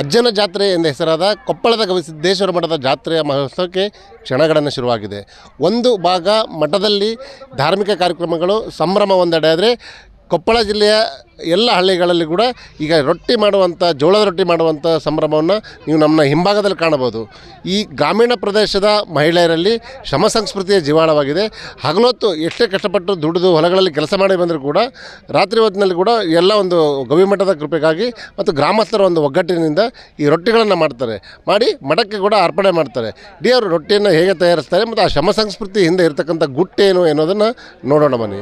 ಅಜ್ಜನ ಜಾತ್ರೆ ಎಂದು ಹೆಸರಾದ ಕೊಪ್ಪಳದ ಗವಿಸಿದ್ದೇಶ್ವರ ಮಠದ ಜಾತ್ರೆಯ ಮಹೋತ್ಸವಕ್ಕೆ ಕ್ಷಣಗಣನೆ ಶುರುವಾಗಿದೆ. ಒಂದು ಭಾಗ ಮಠದಲ್ಲಿ ಧಾರ್ಮಿಕ ಕಾರ್ಯಕ್ರಮಗಳು ಸಂಭ್ರಮ ಒಂದೆಡೆ ಆದರೆ ಕೊಪ್ಪಳ ಜಿಲ್ಲೆಯ ಎಲ್ಲ ಹಳ್ಳಿಗಳಲ್ಲಿ ಕೂಡ ಈಗ ರೊಟ್ಟಿ ಮಾಡುವಂಥ, ಜೋಳದ ರೊಟ್ಟಿ ಮಾಡುವಂಥ ಸಂಭ್ರಮವನ್ನು ನೀವು ನಮ್ಮ ಹಿಂಭಾಗದಲ್ಲಿ ಕಾಣಬಹುದು. ಈ ಗ್ರಾಮೀಣ ಪ್ರದೇಶದ ಮಹಿಳೆಯರಲ್ಲಿ ಶ್ರಮ ಸಂಸ್ಕೃತಿಯ ಜೀವಾಳವಾಗಿದೆ. ಹಗಲೊತ್ತು ಎಷ್ಟೇ ಕಷ್ಟಪಟ್ಟು ದುಡಿದು ಹೊಲಗಳಲ್ಲಿ ಕೆಲಸ ಮಾಡಿ ಬಂದರೂ ಕೂಡ ರಾತ್ರಿ ಹೊತ್ತಿನಲ್ಲಿ ಕೂಡ ಎಲ್ಲ ಒಂದು ಗವಿಮಠದ ಕೃಪೆಗಾಗಿ ಮತ್ತು ಗ್ರಾಮಸ್ಥರ ಒಂದು ಒಗ್ಗಟ್ಟಿನಿಂದ ಈ ರೊಟ್ಟಿಗಳನ್ನು ಮಾಡ್ತಾರೆ. ಮಾಡಿ ಮಠಕ್ಕೆ ಕೂಡ ಅರ್ಪಣೆ ಮಾಡ್ತಾರೆ. ಇಡೀ ಅವರು ರೊಟ್ಟಿಯನ್ನು ಹೇಗೆ ತಯಾರಿಸ್ತಾರೆ ಮತ್ತು ಆ ಶ್ರಮ ಸಂಸ್ಕೃತಿ ಹಿಂದೆ ಇರತಕ್ಕಂಥ ಗುಟ್ಟೇನು ಅನ್ನೋದನ್ನು ನೋಡೋಣ ಬನ್ನಿ.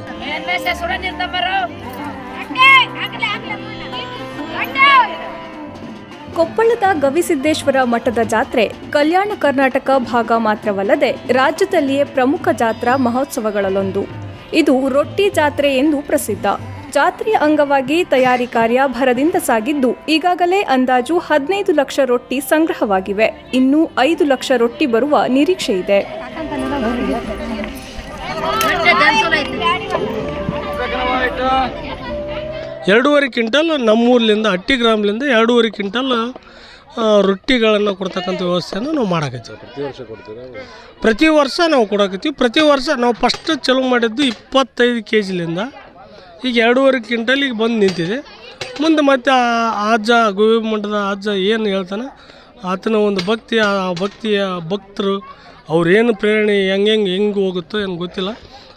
ಕೊಪ್ಪಳದ ಗವಿಸಿದ್ದೇಶ್ವರ ಮಠದ ಜಾತ್ರೆ ಕಲ್ಯಾಣ ಕರ್ನಾಟಕ ಭಾಗ ಮಾತ್ರವಲ್ಲದೆ ರಾಜ್ಯದಲ್ಲಿಯೇ ಪ್ರಮುಖ ಜಾತ್ರಾ ಮಹೋತ್ಸವಗಳಲ್ಲೊಂದು. ಇದು ರೊಟ್ಟಿ ಜಾತ್ರೆ ಎಂದು ಪ್ರಸಿದ್ಧ. ಜಾತ್ರೆಯ ಅಂಗವಾಗಿ ತಯಾರಿ ಕಾರ್ಯ ಭರದಿಂದ ಸಾಗಿದ್ದು, ಈಗಾಗಲೇ ಅಂದಾಜು ಹದಿನೈದು ಲಕ್ಷ ರೊಟ್ಟಿ ಸಂಗ್ರಹವಾಗಿವೆ. ಇನ್ನು ಐದು ಲಕ್ಷ ರೊಟ್ಟಿ ಬರುವ ನಿರೀಕ್ಷೆ ಇದೆ. ಎರಡೂವರೆ ಕ್ವಿಂಟಲ್ ನಮ್ಮೂರ್ಲಿಂದ ಹಟ್ಟಿ ಗ್ರಾಮದಿಂದ ಎರಡೂವರೆ ಕ್ವಿಂಟಲ್ ರೊಟ್ಟಿಗಳನ್ನು ಕೊಡ್ತಕ್ಕಂಥ ವ್ಯವಸ್ಥೆಯನ್ನು ನಾವು ಮಾಡಕತ್ತೀವಿ. ಪ್ರತಿ ವರ್ಷ ಕೊಡ್ತೀರಾ? ಪ್ರತಿ ವರ್ಷ ನಾವು ಕೊಡಕತ್ತೀವಿ. ಪ್ರತಿ ವರ್ಷ ನಾವು ಫಸ್ಟ್ ಚಲೋ ಮಾಡಿದ್ದು ಇಪ್ಪತ್ತೈದು ಕೆ ಜಿಲಿಂದ ಈಗ ಎರಡೂವರೆ ಈಗ ಬಂದು ನಿಂತಿದೆ. ಮುಂದೆ ಮತ್ತೆ ಆ ಅಜ್ಜ ಗೋವಿ ಮಠದ ಅಜ್ಜ ಏನು ಹೇಳ್ತಾನೆ? ಆತನ ಒಂದು ಭಕ್ತಿ ಆ ಭಕ್ತಿಯ ಭಕ್ತರು ಅವ್ರೇನು ಪ್ರೇರಣೆ ಹೆಂಗೆ ಹೆಂಗೆ ಹೆಂಗೆ ಹೋಗುತ್ತೋ ಏನು ಗೊತ್ತಿಲ್ಲ.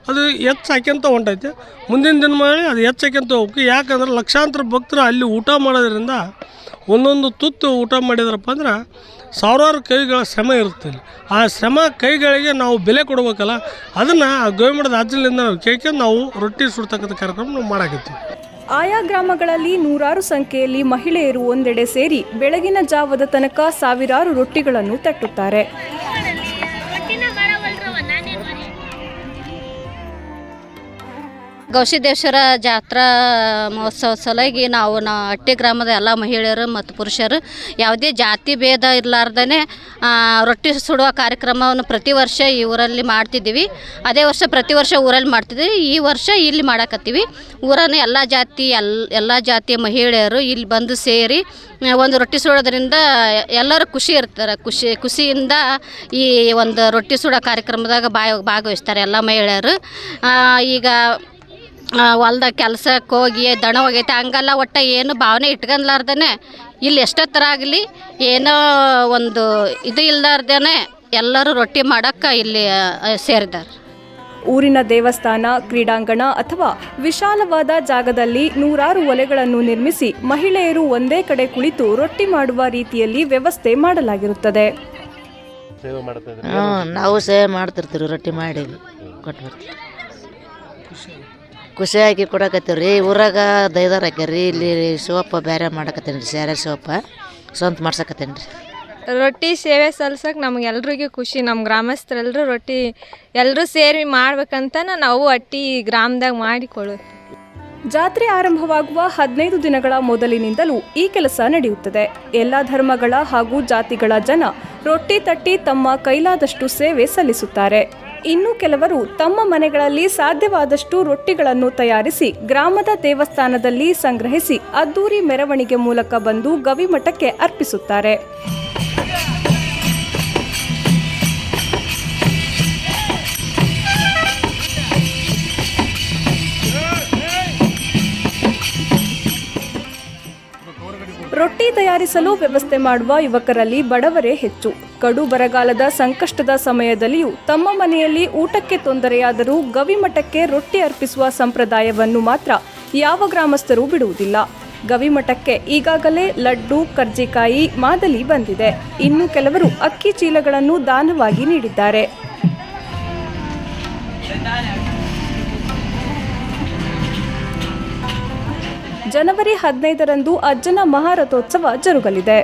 ಅದು ಹೆಚ್ಚು ಹಾಕ್ಯಂತ ಹೊಂಟೈತೆ ಮುಂದಿನ ದಿನಮಾನ ಅದು ಹೆಚ್ಚು ಹಾಕ್ಯಂತ ಹೋಗ್ಬೇಕು ಯಾಕಂದ್ರೆ ಲಕ್ಷಾಂತರ ಭಕ್ತರು ಅಲ್ಲಿ ಊಟ ಮಾಡೋದ್ರಿಂದ ಒಂದೊಂದು ತುತ್ತು ಊಟ ಮಾಡಿದ್ರಪ್ಪ ಅಂದ್ರೆ ಸಾವಿರಾರು ಕೈಗಳ ಶ್ರಮ ಇರುತ್ತೆ. ಆ ಶ್ರಮ ಕೈಗಳಿಗೆ ನಾವು ಬೆಲೆ ಕೊಡಬೇಕಲ್ಲ, ಅದನ್ನು ಆ ಗೋವಿಮಠದ ಅಜ್ಜಲಿಂದ ನಾವು ಕೇಳ್ಕೊಂಡು ನಾವು ರೊಟ್ಟಿ ಸುಡ್ತಕ್ಕಂಥ ಕಾರ್ಯಕ್ರಮ ನಾವು ಮಾಡಾಕತ್ತೀವಿ. ಆಯಾ ಗ್ರಾಮಗಳಲ್ಲಿ ನೂರಾರು ಸಂಖ್ಯೆಯಲ್ಲಿ ಮಹಿಳೆಯರು ಒಂದೆಡೆ ಸೇರಿ ಬೆಳಗಿನ ಜಾವದ ತನಕ ಸಾವಿರಾರು ರೊಟ್ಟಿಗಳನ್ನು ತಟ್ಟುತ್ತಾರೆ. ಗೌಸಿದೇಶ್ವರ ಜಾತ್ರಾ ಮಹೋತ್ಸವ ಸಲುವಾಗಿ ನಾವು ನಾ ಹಟ್ಟಿ ಗ್ರಾಮದ ಎಲ್ಲ ಮಹಿಳೆಯರು ಮತ್ತು ಪುರುಷರು ಯಾವುದೇ ಜಾತಿ ಭೇದ ಇರಲಾರ್ದೇ ರೊಟ್ಟಿ ಸುಡುವ ಕಾರ್ಯಕ್ರಮವನ್ನು ಪ್ರತಿ ವರ್ಷ ಈ ಊರಲ್ಲಿ ಮಾಡ್ತಿದ್ದೀವಿ. ಅದೇ ವರ್ಷ ಪ್ರತಿ ವರ್ಷ ಊರಲ್ಲಿ ಮಾಡ್ತಿದ್ದೀವಿ. ಈ ವರ್ಷ ಇಲ್ಲಿ ಮಾಡಕತ್ತೀವಿ. ಊರನ್ನು ಎಲ್ಲ ಜಾತಿ, ಎಲ್, ಎಲ್ಲ ಜಾತಿಯ ಮಹಿಳೆಯರು ಇಲ್ಲಿ ಬಂದು ಸೇರಿ ಒಂದು ರೊಟ್ಟಿ ಸುಡೋದ್ರಿಂದ ಎಲ್ಲರೂ ಖುಷಿ ಇರ್ತಾರೆ. ಖುಷಿ, ಖುಷಿಯಿಂದ ಈ ಒಂದು ರೊಟ್ಟಿ ಸುಡೋ ಕಾರ್ಯಕ್ರಮದಾಗ ಭಾಗ, ಭಾಗವಹಿಸ್ತಾರೆ ಎಲ್ಲ ಮಹಿಳೆಯರು. ಈಗ ಹೊಲ್ದಾಗ ಕೆಲ್ಸಕ್ಕೆ ಹೋಗಿ ದಣ ಹೋಗೈತೆ ಹಂಗಲ್ಲ ಒಟ್ಟು ಏನು ಭಾವನೆ ಇಟ್ಕೊಂಡ್ಲಾರ್ದೇ ಇಲ್ಲಿ ಎಷ್ಟೊತ್ತರ ಆಗಲಿ ಏನೋ ಒಂದು ಇದು ಇಲ್ದಾರ್ದೇ ಎಲ್ಲರೂ ರೊಟ್ಟಿ ಮಾಡೋಕ್ಕೆ ಇಲ್ಲಿ ಸೇರಿದಾರೆ. ಸೇರಿದ್ದಾರೆ ಊರಿನ ದೇವಸ್ಥಾನ ಕ್ರೀಡಾಂಗಣ ಅಥವಾ ವಿಶಾಲವಾದ ಜಾಗದಲ್ಲಿ ನೂರಾರು ಒಲೆಗಳನ್ನು ನಿರ್ಮಿಸಿ ಮಹಿಳೆಯರು ಒಂದೇ ಕಡೆ ಕುಳಿತು ರೊಟ್ಟಿ ಮಾಡುವ ರೀತಿಯಲ್ಲಿ ವ್ಯವಸ್ಥೆ ಮಾಡಲಾಗಿರುತ್ತದೆ. ನಾವು ಸೇವೆ ಮಾಡ್ತಿರ್ತೀವಿ ರೊಟ್ಟಿ ಮಾಡಿ ಕೊಟ್ಟು ಬರ್ತೀವಿ ಖುಷಿಯಾಗಿ ಕೊಡಕತ್ತೀವಿ ರೀ ಊರಾಗ ದೈದಾರ ಹಾಕ್ಯಾರ ಇಲ್ಲಿ ಶಿವಪ್ಪ ಬೇರೆ ಮಾಡಕತ್ತೀನಿ ರೀ ಸ್ಯಾರ ಶಿವಪ್ಪ ಸ್ವಂತ ಮಾಡ್ಸಕತ್ತೀನಿ ರೀ ರೊಟ್ಟಿ ಸೇವೆ ಸಲ್ಸಕ್ಕೆ ನಮ್ಗೆ ಎಲ್ರಿಗೂ ಖುಷಿ. ನಮ್ಮ ಗ್ರಾಮಸ್ಥರೆಲ್ಲರೂ ರೊಟ್ಟಿ ಎಲ್ಲರೂ ಸೇರಿ ಮಾಡ್ಬೇಕಂತ ನಾವು ಅಟ್ಟಿ ಗ್ರಾಮದಾಗ ಮಾಡಿಕೊಳ್ಳು ಜಾತ್ರೆ ಆರಂಭವಾಗುವ ಹದಿನೈದು ದಿನಗಳ ಮೊದಲಿನಿಂದಲೂ ಈ ಕೆಲಸ ನಡೆಯುತ್ತದೆ. ಎಲ್ಲ ಧರ್ಮಗಳ ಹಾಗೂ ಜಾತಿಗಳ ಜನ ರೊಟ್ಟಿ ತಟ್ಟಿ ತಮ್ಮ ಕೈಲಾದಷ್ಟು ಸೇವೆ ಸಲ್ಲಿಸುತ್ತಾರೆ. ಇನ್ನು ಕೆಲವರು ತಮ್ಮ ಮನೆಗಳಲ್ಲಿ ಸಾಧ್ಯವಾದಷ್ಟು ರೊಟ್ಟಿಗಳನ್ನು ತಯಾರಿಸಿ ಗ್ರಾಮದ ದೇವಸ್ಥಾನದಲ್ಲಿ ಸಂಗ್ರಹಿಸಿ ಅದ್ದೂರಿ ಮೆರವಣಿಗೆ ಮೂಲಕ ಬಂದು ಗವಿಮಠಕ್ಕೆ ಅರ್ಪಿಸುತ್ತಾರೆ. ತಯಾರಿಸಲು ವ್ಯವಸ್ಥೆ ಮಾಡುವ ಯುವಕರಲ್ಲಿ ಬಡವರೇ ಹೆಚ್ಚು. ಕಡು ಬರಗಾಲದ ಸಂಕಷ್ಟದ ಸಮಯದಲ್ಲಿಯೂ ತಮ್ಮ ಮನೆಯಲ್ಲಿ ಊಟಕ್ಕೆ ತೊಂದರೆಯಾದರೂ ಗವಿಮಠಕ್ಕೆ ರೊಟ್ಟಿ ಅರ್ಪಿಸುವ ಸಂಪ್ರದಾಯವನ್ನು ಮಾತ್ರ ಯಾವ ಗ್ರಾಮಸ್ಥರೂ ಬಿಡುವುದಿಲ್ಲ. ಗವಿಮಠಕ್ಕೆ ಈಗಾಗಲೇ ಲಡ್ಡು, ಕರ್ಜಿಕಾಯಿ, ಮಾದಲಿ ಬಂದಿದೆ. ಇನ್ನು ಕೆಲವರು ಅಕ್ಕಿ ಚೀಲಗಳನ್ನು ದಾನವಾಗಿ ನೀಡಿದ್ದಾರೆ. ಜನವರಿ ಹದಿನೈದರಂದು ಅಜ್ಜನ ಮಹಾರಥೋತ್ಸವ ಜರುಗಲಿದೆ.